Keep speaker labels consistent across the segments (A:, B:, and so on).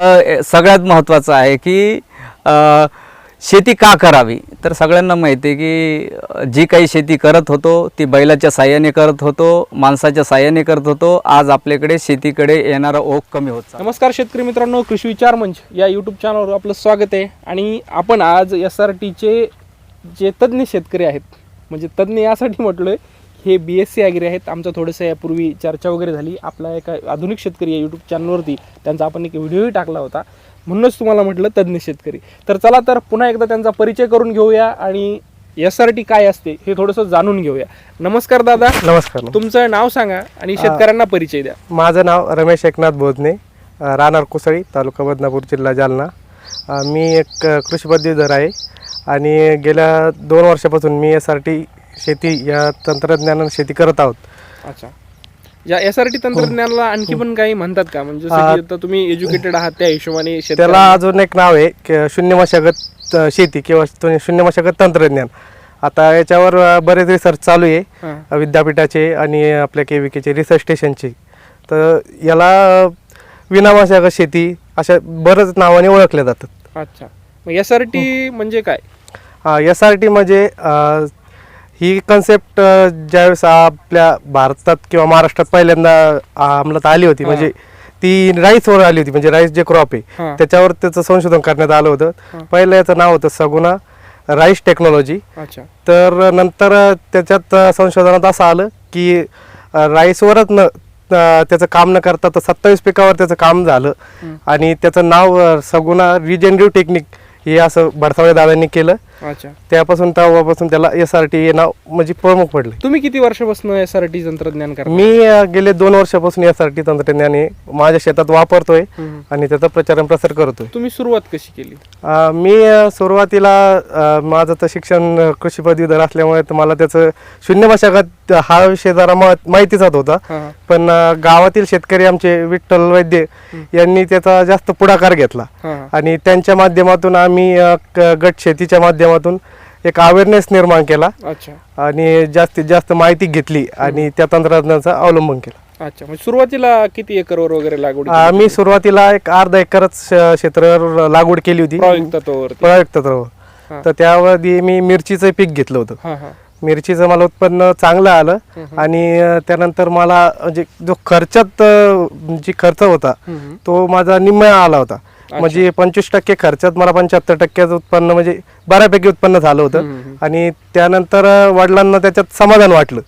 A: सगळ्यात महत्त्वाचं आहे की शेती का करावी? तर सगळ्यांना माहिती आहे की जी काही शेती करत होतो ती बैलाच्या साह्याने करत होतो माणसाच्या साह्याने करत होतो. आज आपल्याकडे शेतीकडे येणारा ओघ कमी होत
B: नमस्कार शेतकरी मित्रांनो कृषी विचार मंच या यूट्यूब चॅनलवर आपलं स्वागत आहे. आणि आपण आज एस आर टीचे जे तज्ज्ञ शेतकरी आहेत म्हणजे तज्ज्ञ यासाठी म्हटलोय हे बी एस सी ॲग्री आहेत. आमचं थोडंसं यापूर्वी चर्चा वगैरे झाली. आपला एका आधुनिक शेतकरी या यूट्यूब चॅनलवरती त्यांचा आपण एक व्हिडिओही टाकला होता. म्हणूनच तुम्हाला म्हटलं तज्ज्ञ शेतकरी. तर चला तर पुन्हा एकदा त्यांचा परिचय करून घेऊया आणि एस आर टी काय असते हे थोडंसं जाणून घेऊया. नमस्कार दादा.
C: नमस्कार.
B: तुमचं नाव सांगा आणि शेतकऱ्यांना परिचय द्या.
C: माझं नाव रमेश एकनाथ बोधने राहणार कुसळी तालुका बदनापूर जिल्हा जालना. मी एक कृषी पदवीधर आहे आणि गेल्या दोन वर्षापासून मी एस आर टी शेती या तंत्रज्ञानानं शेती करत आहोत.
B: अच्छा. या एस आर टी तंत्रज्ञानाला आणखी पण काही म्हणतात का? म्हणजे जसं
C: आ,
B: की आता तुम्ही एज्युकेटेड आहात त्या हिशोबाने
C: त्याला अजून एक नाव आहे की शून्य मशागत अ, शेती किंवा तो शून्य मशागत तंत्रज्ञान. आता याच्यावर अ, बरेच रिसर्च चालू आहे
B: हां.
C: अ, विद्यापीठाचे आणि आपल्या के व्ही केचे रिसर्च स्टेशनचे तर याला अ, विनामशागत शेती अशा बरंच नावाने ओळखल्या जातात.
B: अच्छा. मग एस आर टी म्हणजे काय?
C: एस आर टी म्हणजे अ, ही कन्सेप्ट ज्यावेळेस आपल्या भारतात किंवा महाराष्ट्रात पहिल्यांदा अंमलात आली होती. म्हणजे ती राईसवर आली होती म्हणजे राईस जे क्रॉप आहे. त्याच्यावर त्याचं संशोधन करण्यात आलं. होतं पहिलं याचं नाव होतं सगुणा राईस टेक्नॉलॉजी तर नंतर त्याच्यात संशोधनात असं आलं की राईसवरच न त्याचं काम न करता तर सत्तावीस पिकावर त्याचं काम झालं. आणि त्याचं नाव अ, सगुणा रिजेनरेटिव्ह टेक्निक हे असं भडसावळे दादांनी केलं
B: अच्छा.
C: त्यापासून तेव्हापासून त्याला एस आर टी हे नाव म्हणजे प्रमुख पडले.
B: तुम्ही किती वर्षापासून एस आर टी तंत्रज्ञान करता?
C: मी अ, गेले दोन वर्षापासून एस आर टी तंत्रज्ञान हे माझ्या शेतात वापरतोय
B: हम्म.
C: आणि त्याचा प्रचार आणि प्रसार करतोय.
B: तुम्ही सुरुवात कशी केली?
C: अ, मी अ, सुरुवातीला अ, माझं तर शिक्षण अ, कृषी पदवीधर असल्यामुळे तर मला त्याचं शून्य मशागत हा विषय जरा मा- माहितीचाच होता.
B: हा, हा.
C: पण अ, गावातील शेतकरी आमचे विठ्ठल वैद्य यांनी त्याचा जास्त पुढाकार घेतला.
B: हा, हा.
C: आणि त्यांच्या माध्यमातून आम्ही अ, क- गट शेतीच्या माध्यमातून एक अवेअरनेस निर्माण केला
B: अच्छा.
C: आणि जास्तीत जास्त माहिती घेतली आणि त्या तंत्रज्ञानाचा अवलंबन केला.
B: अच्छा म्हणजे सुरुवातीला किती एकरवर वगैरे लागवड केली?
C: आम्ही सुरुवातीला एक अर्धा एकरच क्षेत्रावर लागवड केली होती.
B: प्रायोगिक तत्वावरती.
C: प्रयुक्त तत्वावर. तर त्यामध्ये मी मिरचीचं पीक घेतलं होतं.
B: हा हा.
C: मिरचीचं मला उत्पन्न चांगलं आलं आणि अ, त्यानंतर मला म्हणजे जो खर्चात अ, जी खर्च होता
B: हम्म.
C: तो माझा निम्मा आला होता. म्हणजे पंचवीस टक्के खर्चात मला पंच्याहत्तर टक्क्याचं उत्पन्न म्हणजे बऱ्यापैकी उत्पन्न झालं होतं. आणि त्यानंतर वडिलांना त्याच्यात समाधान वाटलं.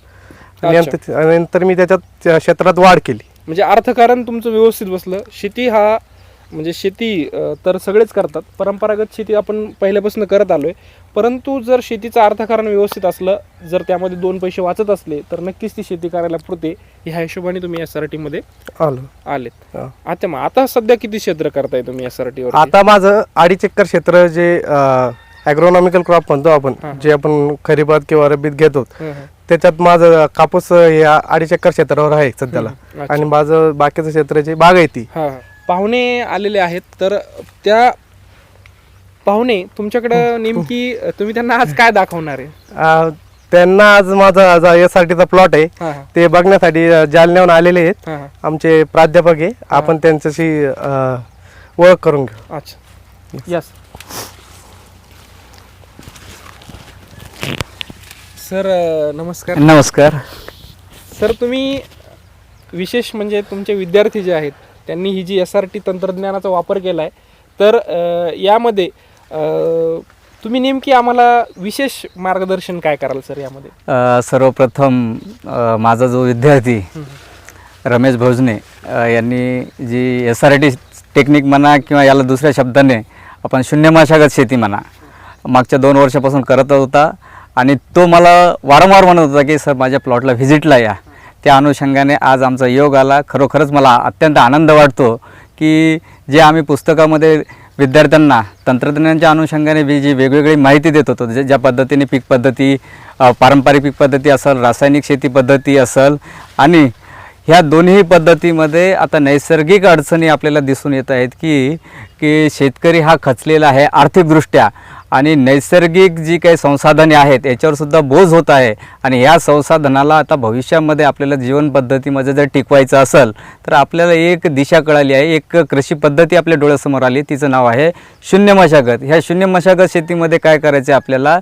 C: आणि. नंतर- मी त्याच्यात त्या क्षेत्रात वाढ केली.
B: म्हणजे अर्थकारण तुमचं व्यवस्थित बसलं. शेती हा म्हणजे शेती तर सगळेच करतात. परंपरागत शेती आपण पहिल्यापासून करत आलोय. परंतु जर शेतीचं अर्थकारण व्यवस्थित असलं जर त्यामध्ये दोन पैसे वाचत असले तर नक्कीच ती शेती करायला पुरते ह्या हिशोबाने तुम्ही एस आर टी मध्ये
C: आलो
B: आलेत
C: हा.
B: आता मग आता सध्या किती क्षेत्र करताय तुम्ही एस आर टी वर
C: आता माझं अडीच एकर क्षेत्र जे ॲग्रोनॉमिकल क्रॉप म्हणतो आपण. जे आपण खरीपात किंवा रब्बीत घेतो. त्याच्यात माझं कापूस हे अडीच एकर क्षेत्रावर आहे सध्याला. आणि माझं बाकीचं क्षेत्र जे बागायती
B: हा. पाहुणे आलेले आहेत तर त्या पाहुणे तुमच्याकडं नेमकी तुम्ही त्यांना आज काय दाखवणार आहे?
C: अं, त्यांना आज माझा एस आर टीचा प्लॉट आहे.
B: हा हा.
C: ते बघण्यासाठी अं, जालन्याहून आलेले आहेत.
B: हा हा.
C: आमचे प्राध्यापक आहे. आपण त्यांच्याशी अं, ओळख करून घेऊ.
B: अच्छा. यस सर अ, नमस्कार.
A: नमस्कार.
B: सर तुम्ही विशेष म्हणजे तुमचे विद्यार्थी जे आहेत त्यांनी ही जी एस आर टी तंत्रज्ञानाचा वापर केला आहे तर अ, यामध्ये तुम्ही नेमकी आम्हाला विशेष मार्गदर्शन काय कराल सर यामध्ये?
A: सर्वप्रथम माझा जो विद्यार्थी रमेश भोजने यांनी G S R T technique म्हणा किंवा याला दुसऱ्या शब्दाने आपण शून्य मशागत शेती म्हणा मागच्या दोन वर्षापासून करत होता आणि तो मला वारंवार म्हणत होता की सर माझ्या प्लॉटला व्हिजिटला या. त्या अनुषंगाने आज आमचा योग आला. खरोखरच मला अत्यंत आनंद वाटतो की जे आम्ही पुस्तकामध्ये विद्यार्थ्यांना तंत्रज्ञानाच्या अनुषंगाने मी जी वेगवेगळी माहिती देत होतो. जे ज्या पद्धतीने पीक पद्धती पारंपरिक पीक पद्धती असेल रासायनिक शेती पद्धती असेल आणि ह्या दोन्ही पद्धतीमध्ये आता नैसर्गिक अडचणी आपल्याला दिसून येत आहेत की की शेतकरी हा खचलेला आहे आर्थिकदृष्ट्या. आणि नैसर्गिक जी काही संसाधने आहेत याच्यावरसुद्धा बोझ बोज होत आहे. आणि ह्या संसाधनाला आता भविष्यामध्ये आपल्याला जीवनपद्धतीमध्ये जर टिकवायचं असेल तर आपल्याला एक दिशा कळाली आहे एक कृषी पद्धती आपल्या डोळ्यासमोर आली तिचं नाव आहे शून्य मशागत. ह्या शून्य मशागत शेतीमध्ये काय करायचं आहे आपल्याला?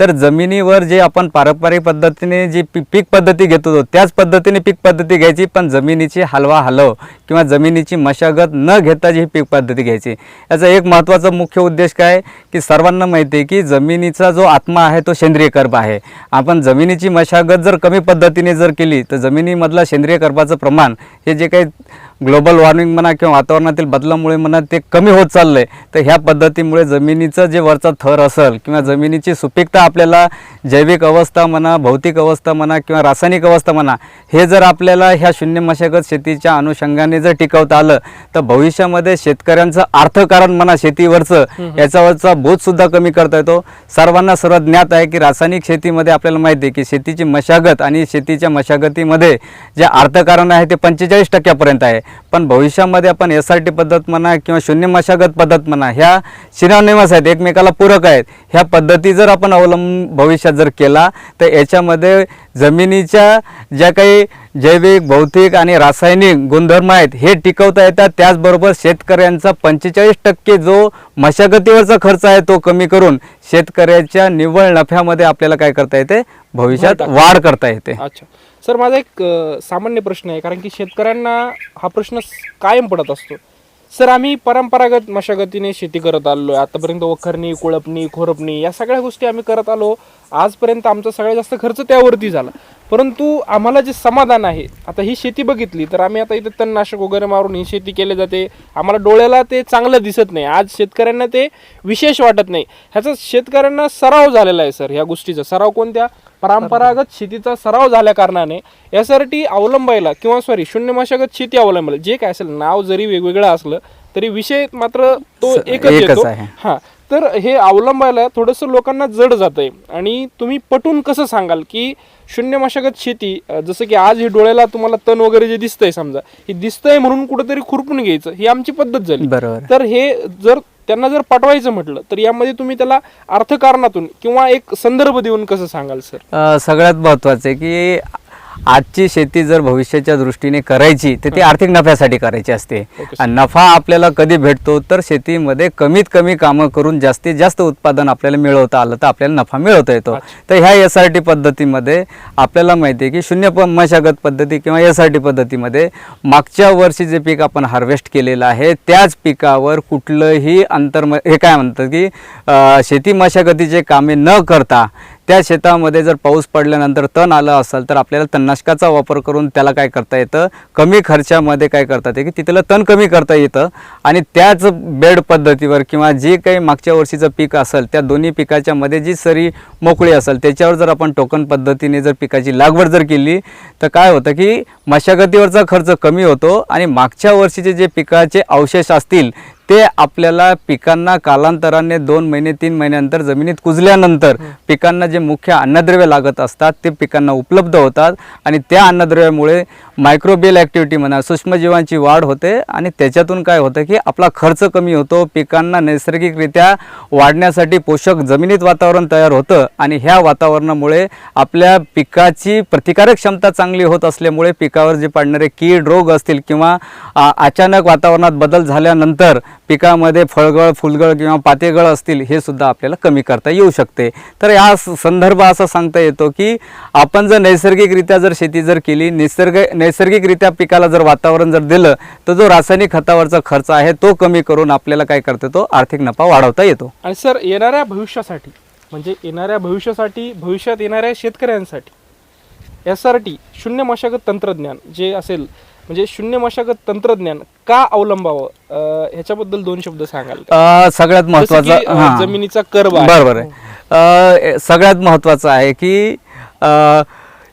A: तर जमिनीवर जे आपण पारंपरिक पद्धतीने जी पी पीक पद्धती घेत होतो त्याच पद्धतीने पीक पद्धती घ्यायची पण जमिनीची हलवा हलव किंवा जमिनीची मशागत न घेता जी पीक पद्धती घ्यायची. याचा एक महत्त्वाचा मुख्य उद्देश काय? की सर्वांना माहिती आहे की जमिनीचा जो आत्मा आहे तो सेंद्रिय कर्ब आहे. आपण जमिनीची मशागत जर कमी पद्धतीने जर केली तर जमिनीमधला सेंद्रिय कर्बाचं प्रमाण हे जे काही ग्लोबल वॉर्मिंग म्हणा किंवा वातावरणातील बदलामुळे म्हणा ते कमी होत चाललं आहे तर ह्या पद्धतीमुळे जमिनीचं जे वरचा थर असेल किंवा जमिनीची सुपीकता आपल्याला जैविक अवस्था म्हणा भौतिक अवस्था म्हणा किंवा रासायनिक अवस्था म्हणा हे जर आपल्याला ह्या शून्य मशागत शेतीच्या अनुषंगाने जर टिकवता आलं तर भविष्यामध्ये शेतकऱ्यांचं अर्थकारण म्हणा शेतीवरचं याच्यावरचा बोधसुद्धा कमी करता येतो. सर्वांना सर्वात ज्ञात आहे की रासायनिक शेतीमध्ये आपल्याला माहिती आहे की शेतीची मशागत आणि शेतीच्या मशागतीमध्ये जे अर्थकारण आहे ते पंचेचाळीस टक्क्यापर्यंत आहे. पण भविष्यामध्ये आपण एस आर टी पद्धत म्हणा किंवा शून्य मशागत पद्धत म्हणा ह्या शिरानिवास आहेत एकमेकाला पूरक आहेत. ह्या पद्धती जर आपण अवलंब भविष्यात जर केला तर याच्यामध्ये जमिनीच्या ज्या काही जैविक भौतिक आणि रासायनिक गुणधर्म आहेत हे टिकवता येतात. त्याचबरोबर शेतकऱ्यांचा पंचेचाळीस टक्के जो मशागतीवरचा खर्च आहे तो कमी करून शेतकऱ्याच्या निव्वळ नफ्यामध्ये आपल्याला काय करता येते? भविष्यात वाढ करता येते.
B: अच्छा. सर माझा एक सामान्य प्रश्न आहे कारण की शेतकऱ्यांना हा प्रश्न कायम पडत असतो. सर आम्ही परंपरागत मशागतीने शेती करत आलो आतापर्यंत वखरणी कुळपणी खोरपणी या सगळ्या गोष्टी आम्ही करत आलो. आजपर्यंत आमचा सगळ्यात जास्त खर्च त्यावरती झाला. परंतु आम्हाला जे समाधान आहे आता ही शेती बघितली तर आम्ही आता इथे तणनाशक वगैरे मारून ही शेती केली जाते. आम्हाला डोळ्याला ते चांगलं दिसत नाही. आज शेतकऱ्यांना ते विशेष वाटत नाही. ह्याचा शेतकऱ्यांना सराव झालेला आहे सर ह्या गोष्टीचा. सराव कोणत्या? परंपरागत शेतीचा सराव झाल्या कारणाने यासाठी अवलंबायला किंवा सॉरी शून्य मशागत शेती अवलंबायला. जे काय असेल नाव जरी वेगवेगळं असलं तरी विषय मात्र तो एकच येतो. हा. तर हे अवलंबायला थोडंसं लोकांना जड जात आहे आणि तुम्ही पटून कसं सांगाल की शून्य मशागत शेती जसं की आज हे डोळ्याला तुम्हाला तण वगैरे जे दिसतंय समजा हे दिसतंय म्हणून कुठेतरी खुरपून घ्यायचं ही आमची पद्धत झाली.
A: बरोबर.
B: तर हे जर त्यांना जर पाठवायचं म्हटलं तर यामध्ये तुम्ही त्याला अर्थकारणातून किंवा एक संदर्भ देऊन कसं सांगाल सर?
A: सगळ्यात महत्त्वाचं आहे की आजची शेती जर भविष्याच्या दृष्टीने करायची तर ती आर्थिक नफ्यासाठी करायची असते. आणि नफा आपल्याला कधी भेटतो तर शेतीमध्ये कमीत कमी कामं करून जास्तीत जास्त उत्पादन आपल्याला मिळवता आलं तर आपल्याला नफा मिळवता येतो. तर ह्या एस आर टी पद्धतीमध्ये आपल्याला माहिती आहे की शून्य मशागत पद्धती किंवा एस आर टी पद्धतीमध्ये मागच्या वर्षी जे पीक आपण हार्वेस्ट केलेलं आहे त्याच पिकावर कुठलंही अंतर हे काय म्हणतात की शेती मशागतीचे कामे न करता त्या शेतामध्ये जर पाऊस पडल्यानंतर तण आलं असेल तर आपल्याला तणनाशकाचा वापर करून त्याला काय करता येतं? कमी खर्चामध्ये काय करता येतं? की तिथलं तण कमी करता येतं आणि त्याच बेड पद्धतीवर किंवा जे काही मागच्या वर्षीचं पीक असेल त्या दोन्ही पिकाच्या मध्ये जी सरी मोकळी असेल त्याच्यावर जर आपण टोकन पद्धतीने जर पिकाची लागवड जर केली तर काय होतं की मशागतीवरचा खर्च कमी होतो आणि मागच्या वर्षीचे जे पिकाचे अवशेष असतील ते आपल्याला पिकांना कालांतराने दोन महिने तीन महिन्यानंतर जमिनीत कुजल्यानंतर पिकांना जे मुख्य अन्नद्रव्य लागत असतात ते पिकांना उपलब्ध होतात आणि त्या अन्नद्रव्यामुळे मायक्रोबियल ॲक्टिव्हिटी म्हणा सूक्ष्मजीवांची वाढ होते आणि त्याच्यातून काय होतं की आपला खर्च कमी होतो पिकांना नैसर्गिकरित्या वाढण्यासाठी पोषक जमिनीत वातावरण तयार होतं आणि ह्या वातावरणामुळे आपल्या पिकाची प्रतिकारक क्षमता चांगली होत असल्यामुळे पिकावर जे पडणारे कीड रोग असतील किंवा अचानक वातावरणात बदल झाल्यानंतर पिकामध्ये फळगळ फुलगळ किंवा पातेगळ असतील हे सुद्धा आपल्याला कमी करता येऊ शकते. तर या स- संदर्भ असा सांगता येतो की आपण जर नैसर्गिकरित्या जर शेती जर केली निसर्ग नैसर्गिकरित्या पिकाला जर वातावरण जर दिलं तर जो रासायनिक खतावरचा खर्च आहे तो कमी करून आपल्याला काय करता येतो? आर्थिक नफा वाढवता येतो.
B: आणि सर येणाऱ्या भविष्यासाठी म्हणजे येणाऱ्या भविष्यासाठी भविष्यात येणाऱ्या शेतकऱ्यांसाठी एस आर टी शून्य मशागत तंत्रज्ञान जे असेल म्हणजे शून्य मशागत तंत्रज्ञान का अवलंबावं अं, ह्याच्याबद्दल दोन शब्द सांगाल का?
A: अ, सगळ्यात
B: जसं की,
A: महत्वाचं
B: अं,
A: हां.
B: जमिनीचा कर्ब आहे.
A: बरोबर आहे अ, सगळ्यात महत्त्वाचं आहे की अ,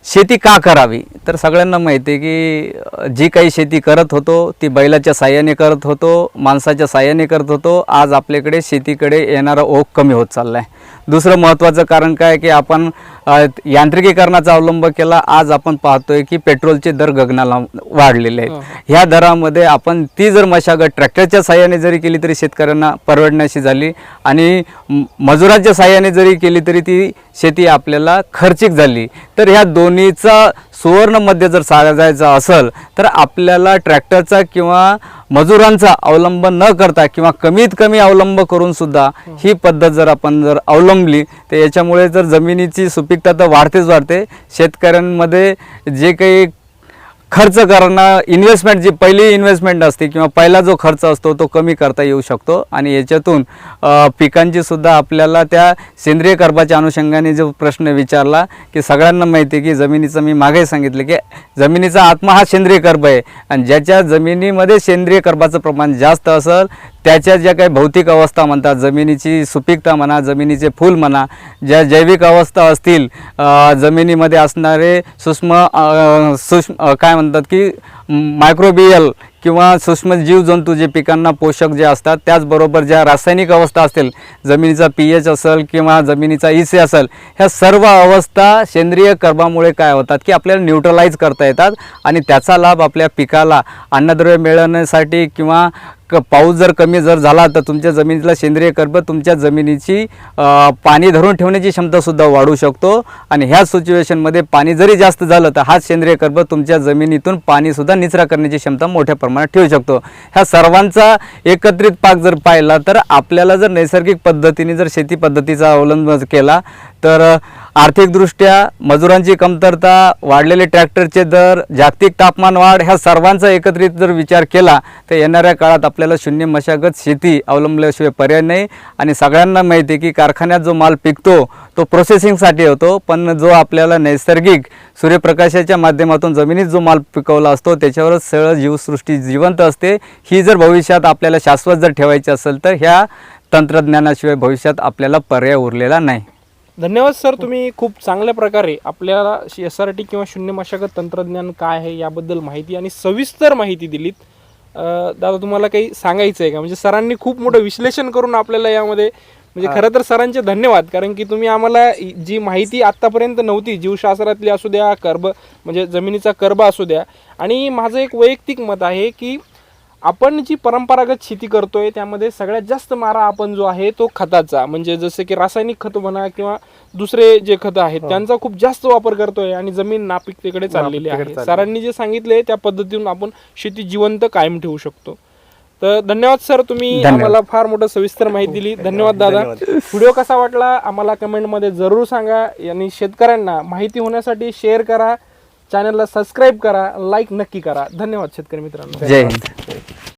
A: शेती का करावी? तर सगळ्यांना माहिती आहे की जी काही शेती करत होतो ती बैलाच्या साह्याने करत होतो माणसाच्या साह्याने करत होतो. आज आपल्याकडे शेतीकडे येणारा ओघ कमी होत चालला आहे दुसरं महत्त्वाचं कारण काय की आपण यांत्रिकीकरणाचा अवलंब केला. आज आपण पाहतोय की पेट्रोलचे दर गगनाला वाढलेले आहेत. ह्या दरामध्ये आपण ती जर मशागत ट्रॅक्टरच्या साह्याने जरी केली तरी शेतकऱ्यांना परवडण्याची झाली आणि मजुरांच्या साह्याने जरी केली तरी ती शेती आपल्याला खर्चिक झाली. तर ह्या दोन्हीचा सुवर्ण मध्य जर साधायचा असेल तर आपल्याला ट्रॅक्टरचा किंवा मजुरांचा अवलंब न करता किंवा कमीत कमी अवलंब करून सुद्धा ही पद्धत जर आपण जर अवलंबली तर याच्यामुळे जर जमिनीची सुपीकता तर वाढतेच वाढते. शेतकऱ्यांमध्ये जे काही खर्च करणं इन्व्हेस्टमेंट जी पहिली इन्व्हेस्टमेंट असते किंवा पहिला जो खर्च असतो तो कमी करता येऊ शकतो. आणि याच्यातून पिकांचीसुद्धा पिकांची सुद्धा आपल्याला त्या सेंद्रिय कर्पाच्या अनुषंगाने जो प्रश्न विचारला की सगळ्यांना माहिती आहे की जमिनीचं मी मागे सांगितलं की जमिनीचा आत्मा हा सेंद्रिय कर्ब आहे. आणि ज्याच्या जमिनीमध्ये सेंद्रिय कर्पाचं प्रमाण जास्त असेल त्याच्या ज्या काही भौतिक अवस्था म्हणतात जमिनीची सुपीकता म्हणा जमिनीचे फूल म्हणा ज्या जैविक अवस्था असतील जमिनीमध्ये असणारे सूक्ष्म सूक्ष्म काय म्हणतात की मायक्रोबियल किंवा सूक्ष्म जीवजंतू जे पिकांना पोषक जे असतात त्याचबरोबर ज्या रासायनिक अवस्था असतील जमिनीचा पी एच असेल किंवा जमिनीचा ई सी असेल ह्या सर्व अवस्था सेंद्रिय कर्मामुळे काय होतात की आपल्याला न्यूट्रलाइज करता येतात आणि त्याचा लाभ आपल्या पिकाला अन्नद्रव्य मिळवण्यासाठी किंवा क पाऊस जर कमी जर झाला तर तुमच्या जमिनीतला सेंद्रिय कर्ब तुमच्या जमिनीची पाणी धरून ठेवण्याची क्षमतासुद्धा वाढू शकतो. आणि ह्या सिच्युएशनमध्ये पाणी जरी जास्त झालं तर हाच सेंद्रिय कर्ब तुमच्या जमिनीतून पाणीसुद्धा निचरा करण्याची क्षमता मोठ्या प्रमाणात ठेवू शकतो. ह्या सर्वांचा एकत्रित पाक जर पाहिला तर आपल्याला जर नैसर्गिक पद्धतीने जर शेती पद्धतीचा अवलंब केला तर आर्थिकदृष्ट्या मजुरांची कमतरता वाढलेले ट्रॅक्टरचे दर जागतिक तापमान वाढ ह्या सर्वांचा एकत्रित जर विचार केला तर येणाऱ्या काळात आपल्याला शून्य मशागत शेती अवलंबल्याशिवाय पर्याय नाही. आणि सगळ्यांना माहिती आहे की कारखान्यात जो माल पिकतो तो प्रोसेसिंगसाठी होतो. पण जो आपल्याला नैसर्गिक सूर्यप्रकाशाच्या माध्यमातून जमिनीत जो माल पिकवला असतो त्याच्यावरच सरळ जीवसृष्टी जिवंत असते. ही जर भविष्यात आपल्याला शाश्वत जर ठेवायची असेल तर ह्या तंत्रज्ञानाशिवाय भविष्यात आपल्याला पर्याय उरलेला नाही.
B: धन्यवाद सर. तुम्ही खूप चांगल्या प्रकारे आपल्याला एस आर टी किंवा शून्य मशागत तंत्रज्ञान काय आहे याबद्दल माहिती आणि सविस्तर माहिती दिलीत. दादा तुम्हाला काही सांगायचं आहे का? म्हणजे सरांनी खूप मोठं विश्लेषण करून आपल्याला यामध्ये म्हणजे खरं तर सरांचे धन्यवाद कारण की तुम्ही आम्हाला जी माहिती आत्तापर्यंत नव्हती जीवशास्त्रातली असू द्या कर्ब म्हणजे जमिनीचा कर्ब असू द्या. आणि माझं एक वैयक्तिक मत आहे की आपण जी परंपरागत शेती करतोय त्यामध्ये सगळ्यात जास्त मारा आपण जो आहे तो खताचा. म्हणजे जसे की रासायनिक खत म्हणा किंवा दुसरे जे खत आहेत त्यांचा खूप जास्त वापर करतोय आणि जमीन नापिकतेकडे चाललेली आहे. सरांनी जे सांगितले त्या पद्धतीतून आपण शेती जिवंत कायम ठेवू शकतो. तर धन्यवाद सर. तुम्ही. आम्हाला फार मोठं सविस्तर माहिती दिली. धन्यवाद. दादा. व्हिडिओ कसा वाटला आम्हाला कमेंटमध्ये जरूर सांगा आणि शेतकऱ्यांना माहिती होण्यासाठी शेअर करा. चॅनलला सबस्क्राईब करा लाईक नक्की करा. धन्यवाद शेतकरी मित्रांनो.
A: जय हिंद.